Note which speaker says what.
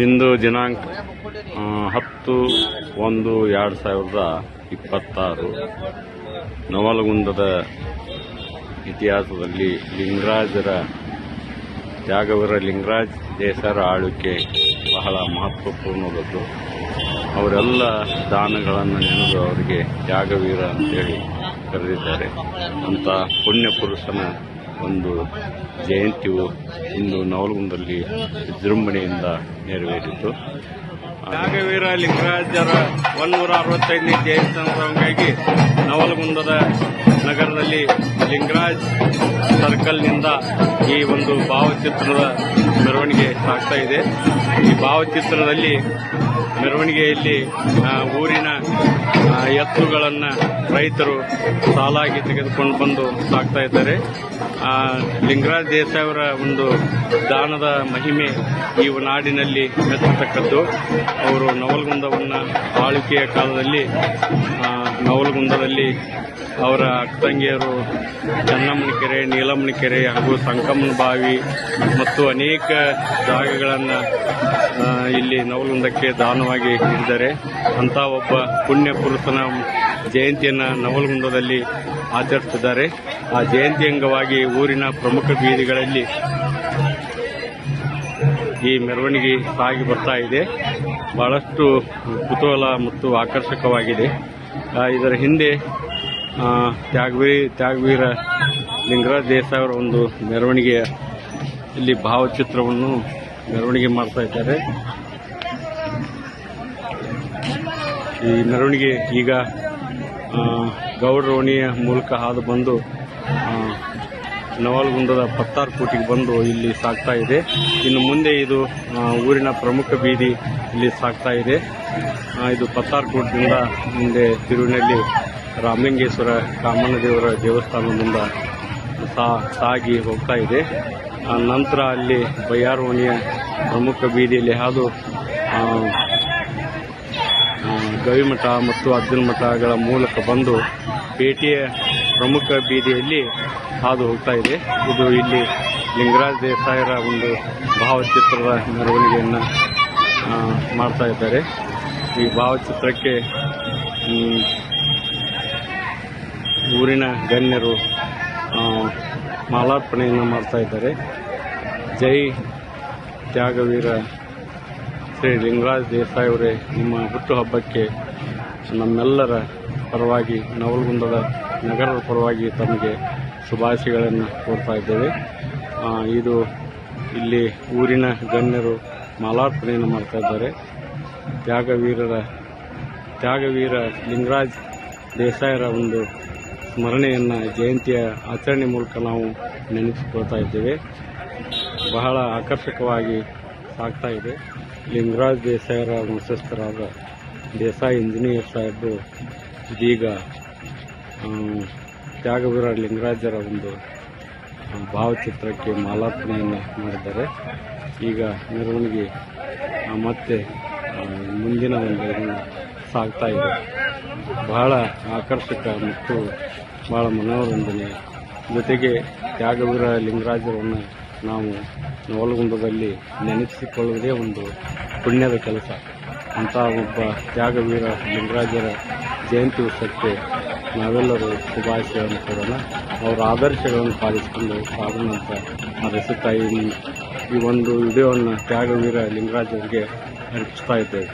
Speaker 1: ಇಂದು ದಿನಾಂಕ ಹತ್ತು ಒಂದು ಎರಡು ಸಾವಿರದ ಇಪ್ಪತ್ತಾರು. ನವಲಗುಂದದ ಇತಿಹಾಸದಲ್ಲಿ ಲಿಂಗರಾಜರ ತ್ಯಾಗವೀರ ಲಿಂಗರಾಜ್ ದೇಸರ ಆಳ್ವಿಕೆ ಬಹಳ ಮಹತ್ವಪೂರ್ಣವಾದದ್ದು ಅವರೆಲ್ಲ ದಾನಗಳನ್ನು ನೆನೆದು ಅವರಿಗೆ ತ್ಯಾಗವೀರ ಅಂತೇಳಿ ಕರೆದಿದ್ದಾರೆ. ಅಂತ ಪುಣ್ಯ ಪುರುಷನ ಒಂದು ಜಯಂತಿಯು ಇಂದು ನವಲಗುಂದಲ್ಲಿ ವಿಜೃಂಭಣೆಯಿಂದ ನೆರವೇರಿತು. ನಾಗವೀರ ಲಿಂಗರಾಜರ ಒಂದೂರ ಅರವತ್ತೈದನೇ ಜಯಂತಿ ಅಂಗವಾಗಿ ನವಲಗುಂದದ ನಗರದಲ್ಲಿ ಲಿಂಗರಾಜ್ ಸರ್ಕಲ್ನಿಂದ ಈ ಒಂದು ಭಾವಚಿತ್ರದ ಮೆರವಣಿಗೆ ಸಾಗ್ತಾ ಇದೆ. ಈ ಭಾವಚಿತ್ರದಲ್ಲಿ ಮೆರವಣಿಗೆಯಲ್ಲಿ ಊರಿನ ಎತ್ತುಗಳನ್ನು ರೈತರು ಸಾಲಾಗಿ ತೆಗೆದುಕೊಂಡು ಬಂದು ಸಾಕ್ತಾ ಇದ್ದಾರೆ. ಲಿಂಗರಾಜ್ ದೇಸಾಯಿ ಅವರ ಒಂದು ದಾನದ ಮಹಿಮೆ ಈ ನಾಡಿನಲ್ಲಿ ಮೆಚ್ಚತಕ್ಕದ್ದು ಅವರು ನವಲಗುಂದವನ್ನು ಆಳ್ವಿಕೆಯ ಕಾಲದಲ್ಲಿ ನವಲಗುಂದದಲ್ಲಿ ಅವರ ಅಕ್ಕಂಗಿಯರು ಚೆನ್ನಮ್ಮನ ಕೆರೆ ನೀಲಮ್ಮನ ಹಾಗೂ ಸಂಕಮ್ಮನ ಬಾವಿ ಮತ್ತು ಅನೇಕ ಜಾಗಗಳನ್ನು ಇಲ್ಲಿ ನವಲಗುಂದಕ್ಕೆ ದಾನವಾಗಿ ನೀಡಿದ್ದಾರೆ ಅಂತ ಒಬ್ಬ ಪುಣ್ಯ ಪುರುಷನ ಜಯಂತಿಯನ್ನು ನವಲಗುಂದದಲ್ಲಿ ಆಚರಿಸುತ್ತಿದ್ದಾರೆ. ಆ ಜಯಂತಿ ಅಂಗವಾಗಿ ಊರಿನ ಪ್ರಮುಖ ಬೀದಿಗಳಲ್ಲಿ ಈ ಮೆರವಣಿಗೆ ಸಾಗಿ ಬರ್ತಾ ಇದೆ. ಬಹಳಷ್ಟು ಕುತೂಹಲ ಮತ್ತು ಆಕರ್ಷಕವಾಗಿದೆ. ಇದರ ಹಿಂದೆ ತ್ಯಾಗವೀರ ತ್ಯಾಗವೀರ ಲಿಂಗರಾಜ್ ದೇಸಾಯಿ ಅವರ ಒಂದು ಮೆರವಣಿಗೆಯ ಇಲ್ಲಿ ಭಾವಚಿತ್ರವನ್ನು ಮೆರವಣಿಗೆ ಮಾಡ್ತಾ ಇದ್ದಾರೆ. ಈ ಮೆರವಣಿಗೆ ಈಗ ಆ, ಓಣಿಯ ಮೂಲಕ ಹಾದು ಬಂದು ನವಲ್ಗುಂದದ ಪತ್ತಾರ್ ಪತ್ತಾರ್ಕೋಟಿಗೆ ಬಂದು ಇಲ್ಲಿ ಸಾಗ್ತಾ ಇದೆ. ಇನ್ನು ಮುಂದೆ ಇದು ಊರಿನ ಪ್ರಮುಖ ಬೀದಿ ಇಲ್ಲಿ ಸಾಗ್ತಾ ಇದೆ. ಇದು ಪತ್ತಾರ್ಕೋಟದಿಂದ ಮುಂದೆ ತಿರುವಿನಲ್ಲಿ ರಾಮಲಿಂಗೇಶ್ವರ ಕಾಮನದೇವರ ದೇವರ ದೇವಸ್ಥಾನದಿಂದ ಸಾಗಿ ಹೋಗ್ತಾ ಇದೆ. ನಂತರ ಅಲ್ಲಿ ಬಯ್ಯಾರೋಣಿಯ ಪ್ರಮುಖ ಬೀದಿಯಲ್ಲಿ ಹಾದು ಗವಿಮಠ ಮತ್ತು ಅಜ್ಜನ ಮಠಗಳ ಮೂಲಕ ಬಂದು ಪೇಟೆಯ ಪ್ರಮುಖ ಬೀದಿಯಲ್ಲಿ ಹಾದು ಹೋಗ್ತಾ ಇದೆ. ಇದು ಇಲ್ಲಿ ಲಿಂಗರಾಜ್ ದೇಸಾಯರ ಒಂದು ಭಾವಚಿತ್ರದ ಮೆರವಣಿಗೆಯನ್ನು ಮಾಡ್ತಾ ಇದ್ದಾರೆ. ಈ ಭಾವಚಿತ್ರಕ್ಕೆ ಊರಿನ ಗಣ್ಯರು ಮಾಲಾರ್ಪಣೆಯನ್ನು ಮಾಡ್ತಾ ಇದ್ದಾರೆ. ಜೈ ತ್ಯಾಗವೀರ ಶ್ರೀ ಲಿಂಗರಾಜ್ ದೇಸಾಯಿ ಅವರೇ, ನಿಮ್ಮ ಹುಟ್ಟುಹಬ್ಬಕ್ಕೆ ನಮ್ಮೆಲ್ಲರ ಪರವಾಗಿ, ನವಲಗುಂದದ ನಗರದ ಪರವಾಗಿ ತಮಗೆ ಶುಭಾಶಯಗಳನ್ನು ಕೋರ್ತಾ ಇದ್ದೇವೆ. ಇದು ಇಲ್ಲಿ ಊರಿನ ಗಣ್ಯರು ಮಾಲಾರ್ಪಣೆಯನ್ನು ಮಾಡ್ತಾ ಇದ್ದಾರೆ. ತ್ಯಾಗವೀರರ, ತ್ಯಾಗವೀರ ಲಿಂಗರಾಜ್ ದೇಸಾಯರ ಒಂದು ಸ್ಮರಣೆಯನ್ನು, ಜಯಂತಿಯ ಆಚರಣೆ ಮೂಲಕ ನಾವು ನೆನೆಸಿಕೊಳ್ತಾ ಇದ್ದೇವೆ. ಬಹಳ ಆಕರ್ಷಕವಾಗಿ ಸಾಗ್ತಾ ಇದೆ. ಲಿಂಗರಾಜ್ ದೇಸಾಯರ ವಂಶಸ್ಥರಾದ ದೇಸಾಯಿ ಇಂಜಿನಿಯರ್ ಸಾಹೇಬರು ಇದೀಗ ತ್ಯಾಗವೀರ ಲಿಂಗರಾಜರ ಒಂದು ಭಾವಚಿತ್ರಕ್ಕೆ ಮಾಲಾರ್ಪಣೆಯನ್ನು ಮಾಡಿದ್ದಾರೆ. ಈಗ ಮೆರವಣಿಗೆ ಮತ್ತೆ ಮುಂದಿನ ಒಂದು ಸಾಗ್ತಾ ಇದೆ. ಬಹಳ ಆಕರ್ಷಕ ಮತ್ತು ಬಹಳ ಮನೋರಂಜನೆ ಜೊತೆಗೆ ತ್ಯಾಗವೀರ ಲಿಂಗರಾಜರನ್ನು ನಾವು ನವಲಗುಂದದಲ್ಲಿ ನೆನೆಸಿಕೊಳ್ಳುವುದೇ ಒಂದು ಪುಣ್ಯದ ಕೆಲಸ. ಅಂತ ಒಬ್ಬ ತ್ಯಾಗವೀರ ಲಿಂಗರಾಜರ ಜಯಂತಿ ಉತ್ಸವಕ್ಕೆ ನಾವೆಲ್ಲರೂ ಶುಭಾಶಯವನ್ನು ಕೊಡೋಣ ಅವರ ಆದರ್ಶಗಳನ್ನು ಪಾಲಿಸಿಕೊಂಡು ಸಾಗೋಣ ಅಂತ ಹಾರೈಸುತ್ತಾ ಈ ಒಂದು ವಿಡಿಯೋವನ್ನು ತ್ಯಾಗವೀರ ಲಿಂಗರಾಜರಿಗೆ ಅರ್ಪಿಸ್ತಾ ಇದ್ದೇವೆ.